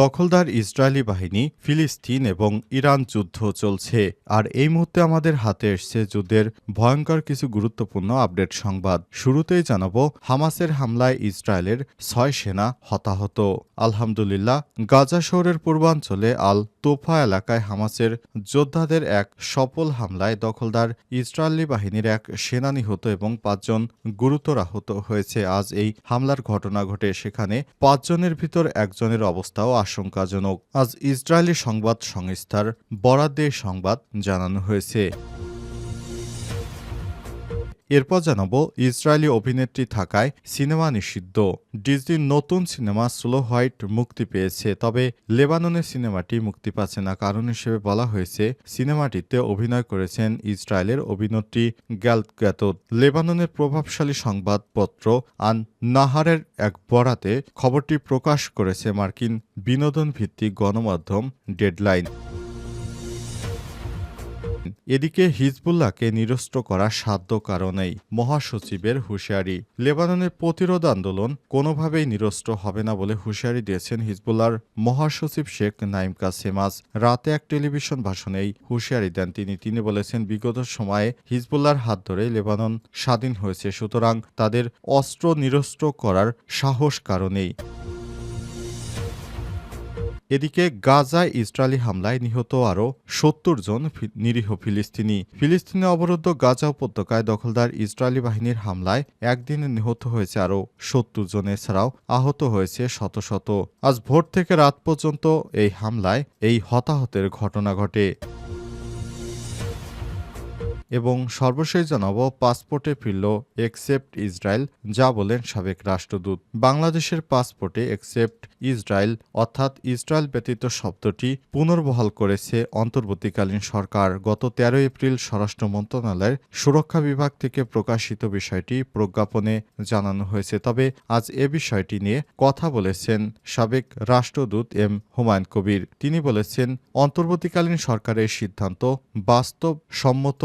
দখলদার ইসরায়েলি বাহিনী, ফিলিস্তিন এবং ইরান যুদ্ধ চলছে। আর এই মুহূর্তে আমাদের হাতে এসছে যুদ্ধের ভয়ঙ্কর কিছু গুরুত্বপূর্ণ আপডেট সংবাদ। শুরুতেই জানাব, হামাসের হামলায় ইসরায়েলের ছয় সেনা হতাহত। আলহামদুলিল্লাহ, গাজা শহরের পূর্বাঞ্চলে আল তোফা এলাকায় হামাসের যোদ্ধাদের এক সফল হামলায় দখলদার ইসরায়েলি বাহিনীর এক সেনা নিহত এবং পাঁচজন গুরুতর আহত হয়েছে। আজ এই হামলার ঘটনা ঘটে সেখানে পাঁচজনের ভিতর একজনের অবস্থাও আশঙ্কাজনক। আজ ইসরায়েলি সংবাদ সংস্থার বরাদ্দে সংবাদ জানানো হয়েছে। এরপর জানাব ইসরায়েলি অভিনেত্রী থাকায় সিনেমা নিষিদ্ধ। ডিজনির নতুন সিনেমা স্লো হোয়াইট মুক্তি পেয়েছে, তবে লেবাননের সিনেমাটি মুক্তি পাচ্ছে না। কারণ হিসেবে বলা হয়েছে, সিনেমাটিতে অভিনয় করেছেন ইসরায়েলের অভিনেত্রী গ্যাল গ্যাতত লেবাননের প্রভাবশালী সংবাদপত্র আন নাহারের এক বরাতে খবরটি প্রকাশ করেছে মার্কিন বিনোদন ভিত্তিক গণমাধ্যম ডেডলাইন। এদিকে হিজবুল্লাহকে নিরস্ত্র করা সাধ্য কারণেই মহাসচিবের হুঁশিয়ারি। লেবাননের প্রতিরোধ আন্দোলন কোনোভাবেই নিরস্ত্র হবে না বলে হুঁশিয়ারি দিয়েছেন হিজবুল্লাহর মহাসচিব শেখ নাইম কাসেমাস রাতে এক টেলিভিশন ভাষণেই হুঁশিয়ারি দেন তিনি। তিনি বলেছেন, বিগত সময়ে হিজবুল্লাহর হাত ধরে লেবানন স্বাধীন হয়েছে, সুতরাং তাদের অস্ত্র নিরস্ত্র করার সাহস কারণেই এদিকে গাজায় ইসরায়েলি হামলায় নিহত আরও সত্তর জন নিরীহ ফিলিস্তিনি। ফিলিস্তিনে অবরুদ্ধ গাজা উপত্যকায় দখলদার ইসরায়েলি বাহিনীর হামলায় একদিনে নিহত হয়েছে আরও সত্তর জন, এছাড়াও আহত হয়েছে শত শত। আজ ভোর থেকে রাত পর্যন্ত এই হামলায় এই হতাহতের ঘটনা ঘটে। এবং সর্বশেষ জানাব পাসপোর্টে ফিরল একসেপ্ট ইসরায়েল যা বলেন সাবেক রাষ্ট্রদূত। বাংলাদেশের পাসপোর্টে একসেপ্ট ইসরায়েল অর্থাৎ ইসরায়েল ব্যতীত শব্দটি পুনর্বহাল করেছে অন্তর্বর্তীকালীন সরকার। গত তেরো এপ্রিল স্বরাষ্ট্র মন্ত্রণালয়ের সুরক্ষা বিভাগ থেকে প্রকাশিত বিষয়টি প্রজ্ঞাপনে জানানো হয়েছে। তবে আজ এ বিষয়টি নিয়ে কথা বলেছেন সাবেক রাষ্ট্রদূত এম হুমায়ুন কবির। তিনি বলেছেন, অন্তর্বর্তীকালীন সরকারের সিদ্ধান্ত বাস্তব সম্মত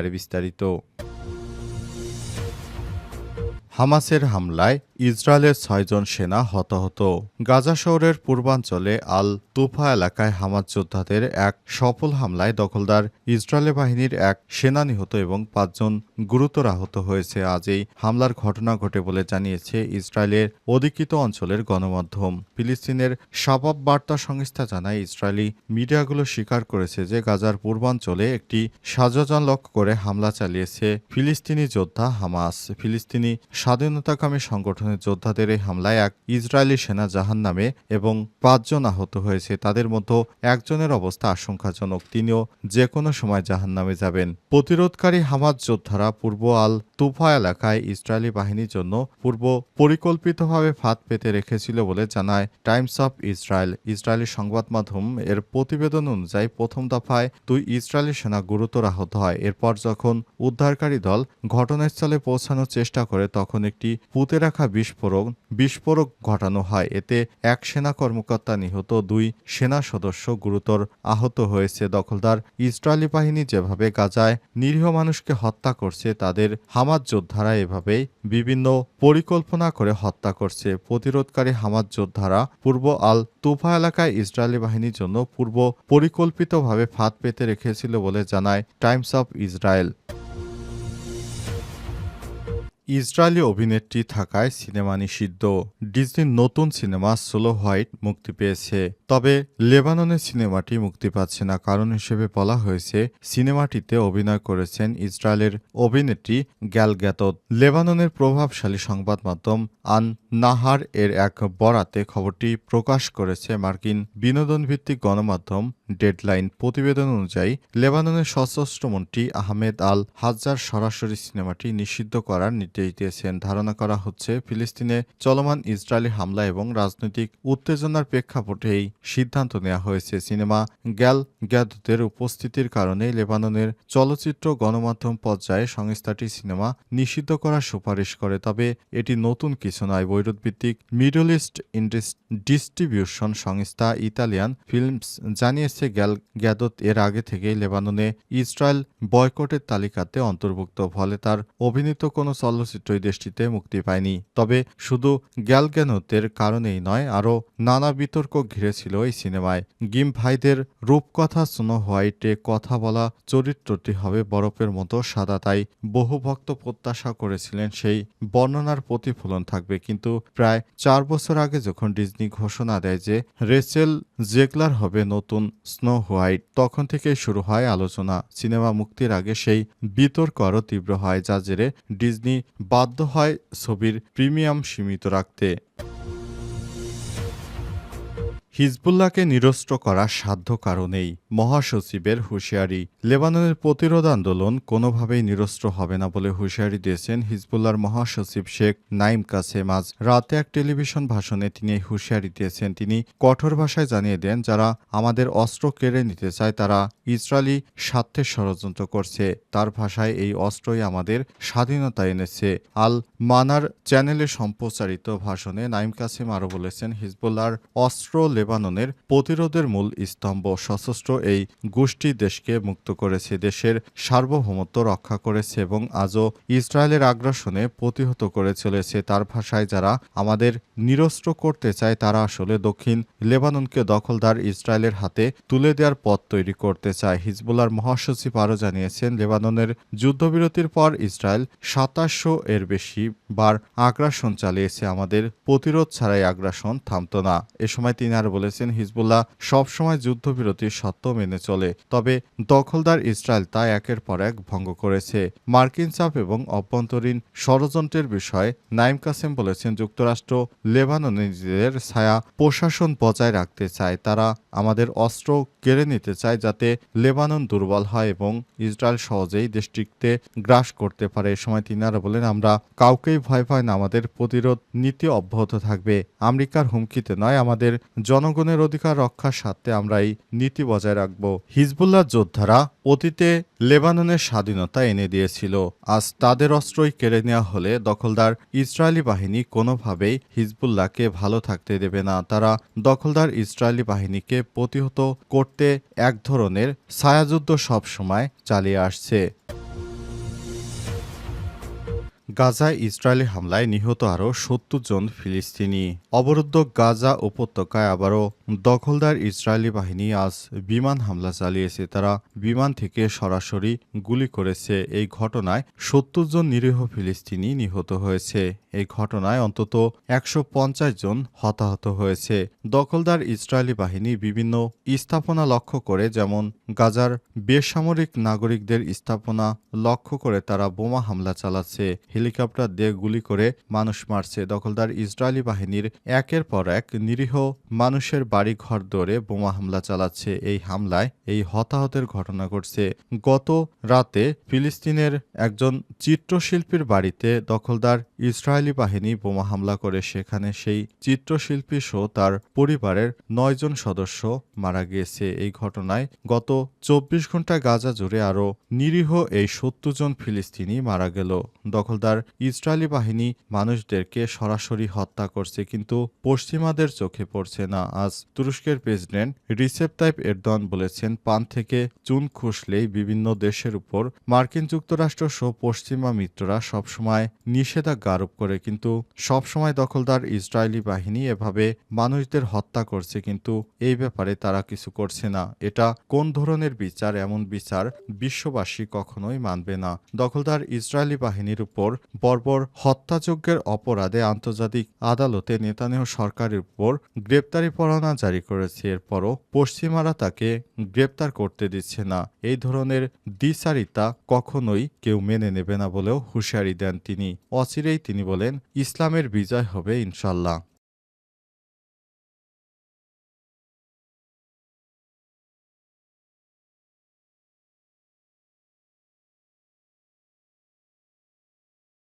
বিস্তারিত। হামাসের হামলায় ইসরায়েলের ছয়জন সেনা হতাহত। গাজা শহরের পূর্বাঞ্চলে আল তুফা এলাকায় হামাজ যোদ্ধাদের এক সফল হামলায় দখলদার ইসরায়েলি বাহিনীর এক সেনা নিহত এবং পাঁচজন গুরুতর আহত হয়েছে। আজ এই হামলার ঘটনা ঘটে বলে জানিয়েছে ইসরায়েলের অধিকৃত অঞ্চলের গণমাধ্যম। ফিলিস্তিনের সাবাব বার্তা সংস্থা জানায়, ইসরায়েলি মিডিয়াগুলো স্বীকার করেছে যে গাজার পূর্বাঞ্চলে একটি সাজজান লক্ষ্য করে হামলা চালিয়েছে ফিলিস্তিনি যোদ্ধা হামাস। ফিলিস্তিনি স্বাধীনতাকামী সংগঠনের যোদ্ধাদের এই হামলায় এক ইসরায়েলি সেনা জাহান নামে এবং পাঁচজন আহত হয়েছে। তাদের মধ্যে একজনের অবস্থা আশঙ্কাজনক। তিনিও যে কোনো সময় জাহান নামে যাবেন। প্রতিরোধকারী হামাজ যোদ্ধারা পূর্ব আল তুফা এলাকায় ইসরায়েলি বাহিনীর জন্য পূর্ব পরিকল্পিতভাবে ফাঁদ পেতে রেখেছিল বলে জানায় টাইমস অফ ইসরায়েল। ইসরায়েলি সংবাদ মাধ্যম এর প্রতিবেদন অনুযায়ী প্রথম দফায় দুই ইসরায়েলি সেনা গুরুতর আহত হয়। এরপর যখন উদ্ধারকারী দল ঘটনাস্থলে পৌঁছানোর চেষ্টা করে, তখন একটি পুঁতে রাখা বিস্ফোরক বিস্ফোরক ঘটানো হয়। এতে এক সেনা কর্মকর্তা নিহত, দুই সেনা সদস্য গুরুতর আহত হয়েছে। দখলদার ইসরায়েলি বাহিনী যেভাবে গাজায় নিরীহ মানুষকে হত্যা করছে, তাদের হামাজ যোদ্ধারা এভাবেই বিভিন্ন পরিকল্পনা করে হত্যা করছে। প্রতিরোধকারী হামাজ যোদ্ধারা পূর্ব আল তুফা এলাকায় ইসরায়েলি বাহিনীর জন্য পূর্ব পরিকল্পিতভাবে ফাঁদ পেতে রেখেছিল বলে জানায় টাইমস অফ ইসরায়েল। ইসরায়েলি অভিনেত্রী থাকায় সিনেমা নিষিদ্ধ। ডিজনির নতুন সিনেমা সোলো হোয়াইট মুক্তি পেয়েছে। তবে লেবাননের সিনেমাটি মুক্তি পাচ্ছে না। কারণ হিসেবে বলা হয়েছে, সিনেমাটিতে অভিনয় করেছেন ইসরায়েলের অভিনেত্রী গ্যাল গ্যাতত লেবাননের প্রভাবশালী সংবাদ মাধ্যম আন নাহার এর এক বরাতে খবরটি প্রকাশ করেছে মার্কিন বিনোদন ভিত্তিক গণমাধ্যম ডেডলাইন। প্রতিবেদন অনুযায়ী, লেবাননের সশস্ত্রমন্ত্রী আহমেদ আল হাজ্জার সরাসরি সিনেমাটি নিষিদ্ধ করার নির্দেশ দিয়েছেন ধারণা করা হচ্ছে, ফিলিস্তিনে চলমান ইসরায়েলি হামলা এবং রাজনৈতিক উত্তেজনার প্রেক্ষাপটে এই সিদ্ধান্ত নেওয়া হয়েছে। সিনেমা গ্যাল গ্যাদতের উপস্থিতির কারণে লেবাননের চলচ্চিত্র গণমাধ্যম পর্যায়ে সংস্থাটি সিনেমা নিষিদ্ধ করার সুপারিশ করে, তবে এটি নতুন কিছু নয়। বৈরুতভিত্তিক মিডল ইস্ট ডিস্ট্রিবিউশন সংস্থা ইতালিয়ান ফিল্মস জানিয়েছে, গ্যাল গ্যাদত এর আগে থেকেই লেবাননে ইসরায়েল বয়কটের তালিকাতে অন্তর্ভুক্ত। ফলে তার অভিনীত কোনো চলচ্চিত্রই দেশটিতে মুক্তি পায়নি। তবে শুধু গ্যাল গ্যানতের কারণেই নয়, আরও নানা বিতর্ক ঘিরেছিল এই সিনেমায়। গিম ভাইদের রূপকথা স্নো হোয়াইটে কথা বলা চরিত্রটি হবে বরফের মতো সাদা, তাই বহু ভক্ত প্রত্যাশা করেছিলেন সেই বর্ণনার প্রতিফলন থাকবে। কিন্তু প্রায় চার বছর আগে যখন ডিজনি ঘোষণা দেয় যে রেচেল জেগলার হবে নতুন স্নো হোয়াইট, তখন থেকেই শুরু হয় আলোচনা। সিনেমা মুক্তির আগে সেই বিতর্ক আরও তীব্র হয় যা জেরে ডিজনি বাধ্য হয় ছবির প্রিমিয়াম সীমিত রাখতে। হিজবুল্লাহকে নিরস্ত্র করা সাধ্য কারণেই মহাসচিবের হুঁশিয়ারি। লেবাননের প্রতিরোধ আন্দোলন কোনোভাবেই নিরস্ত্র হবে না বলে হুঁশিয়ারি দিয়েছেন হিজবুল্লাহর মহাসচিব শেখ নাইম কাসেম। আজ রাতে এক টেলিভিশন ভাষণে তিনি এই হুঁশিয়ারি দিয়েছেন। তিনি কঠোর ভাষায় জানিয়ে দেন, যারা আমাদের অস্ত্র কেড়ে নিতে চায়, তারা ইসরায়েলি স্বার্থের ষড়যন্ত্র করছে। তার ভাষায় এই অস্ত্রই আমাদের স্বাধীনতা এনেছে। আল মানার চ্যানেলে সম্প্রচারিত ভাষণে নাইম কাসিম আরও বলেছেন, হিজবুল্লাহর অস্ত্র লেবাননের প্রতিরোধের মূল স্তম্ভ সশস্ত্র এই গোষ্ঠী দেশকে মুক্ত করেছে। দেশের সার্বভৌমত্ব রক্ষা করেছে এবং আজও ইসরায়েলের আগ্রাসনে প্রতিহত করে চলেছে। তার ভাষায় যারা আমাদের নিরস্ত্র করতে চায়, তারা আসলে দক্ষিণ লেবাননকে দখলদার ইসরায়েলের হাতে তুলে দেওয়ার পথ তৈরি করতে চায়। হিজবুল্লার মহাসচিব আরও জানিয়েছেন, লেবাননের যুদ্ধবিরতির পর ইসরায়েল সাতাশশো এর বেশি বার আগ্রাসন চালিয়েছে। আমাদের প্রতিরোধ ছাড়াই আগ্রাসন থামত না। এ সময় তিনি আর বলেছেন হিজবুল্লাহ সবসময় যুদ্ধবিরতির সত্ত্ব মেনে চলে। তবে দখলদার ইসরায়েল তা একের পর এক ভঙ্গ করেছে। মার্কিন চাপ এবং অভ্যন্তরীণ ষড়যন্ত্রের বিষয়ে নাইম কাসেম বলেছেন, যুক্তরাষ্ট্র লেবাননে নিজেদের ছায়া প্রশাসন বজায় রাখতে চায়। তারা আমাদের অস্ত্র কেড়ে নিতে চায় যাতে লেবানন দুর্বল হয় এবং ইসরায়েল সহজেই দেশটিতে গ্রাস করতে পারে। এ সময় তিনি আরও বলেন, আমরা কাউকেই ভয় পাই না, আমাদের প্রতিরোধ নীতি অব্যাহত থাকবে। আমেরিকার হুমকিতে নয়, আমাদের জনগণের অধিকার রক্ষার স্বার্থে আমরা এই নীতি বজায় রাখব। হিজবুল্লাহ যোদ্ধারা অতীতে লেবাননের স্বাধীনতা এনে দিয়েছিল। আজ তাদের অস্ত্রই কেড়ে নেওয়া হলে দখলদার ইসরায়েলি বাহিনী কোনোভাবেই হিজবুল্লাহকে ভালো থাকতে দেবে না। তারা দখলদার ইসরায়েলি বাহিনীকে প্রতিহত করতে এক ধরনের ছায়াযুদ্ধ সবসময় চালিয়ে আসছে। গাজায় ইসরায়েলি হামলায় নিহত আরও সত্তর জন ফিলিস্তিনি। অবরুদ্ধ গাজা উপত্যকায় আবারও দখলদার ইসরায়েলি বাহিনী আজ বিমান হামলা চালিয়েছে। তারা বিমান থেকে সরাসরি গুলি করেছে। এই ঘটনায় সত্তর জন নিরীহ ফিলিস্তিনি নিহত হয়েছে। এই ঘটনায় অন্তত একশো পঞ্চাশ জন হতাহত হয়েছে। দখলদার ইসরায়েলি বাহিনী বিভিন্ন স্থাপনা লক্ষ্য করে, যেমন গাজার বেসামরিক নাগরিকদের স্থাপনা লক্ষ্য করে তারা বোমা হামলা চালাচ্ছে। হেলিকপ্টার দিয়ে গুলি করে মানুষ মারছে। দখলদার ইসরায়েলি বাহিনীর একের পর এক নিরীহ মানুষের বাড়ি ঘর দৌড়ে বোমা হামলা চালাচ্ছে এই হামলায় এই হতাহতের ঘটনা ঘটছে। গত রাতে ফিলিস্তিনের একজন চিত্রশিল্পীর বাড়িতে দখলদার ইসরায়েলি বাহিনী বোমা হামলা করে। সেখানে সেই চিত্রশিল্পী সহ তার পরিবারের নয়জন সদস্য মারা গিয়েছে। এই ঘটনায় গত চব্বিশ ঘণ্টা গাজা জুড়ে আরও নিরীহ এই সত্তর জন ফিলিস্তিনি মারা গেল। দখলদার ইসরায়েলি বাহিনী মানুষদেরকে সরাসরি হত্যা করছে, কিন্তু পশ্চিমাদের চোখে পড়ছে না। আজ তুরস্কের প্রেসিডেন্ট রিসেপ তাইপ এরদোয়ান বলেছেন, পান থেকে চুন খসলেই বিভিন্ন দেশের উপর মার্কিন যুক্তরাষ্ট্র সহ পশ্চিমা মিত্ররা সবসময় নিষেধাজ্ঞা আরোপ করে, কিন্তু সবসময় দখলদার ইসরায়েলি বাহিনী এভাবে মানুষদের হত্যা করছে, কিন্তু এই ব্যাপারে তারা কিছু করছে না। এটা কোন ধরনের বিচার? এমন বিচার বিশ্ববাসী কখনোই মানবে না। দখলদার ইসরায়েলি বাহিনীর উপর বর্বর হত্যাযজ্ঞের অপরাধে আন্তর্জাতিক আদালতে নেতানিয়াহু সরকারের উপর গ্রেপ্তারি পরোয়ানা জারি করেছে। এরপরও পশ্চিমারা তাকে গ্রেপ্তার করতে দিচ্ছে না। এই ধরনের দ্বিচারিতা কখনোই কেউ মেনে নেবে না বলেও হুঁশিয়ারি দেন তিনি। অচিরেই তিনি বলেন, ইসলামের বিজয় হবে ইনশাল্লাহ।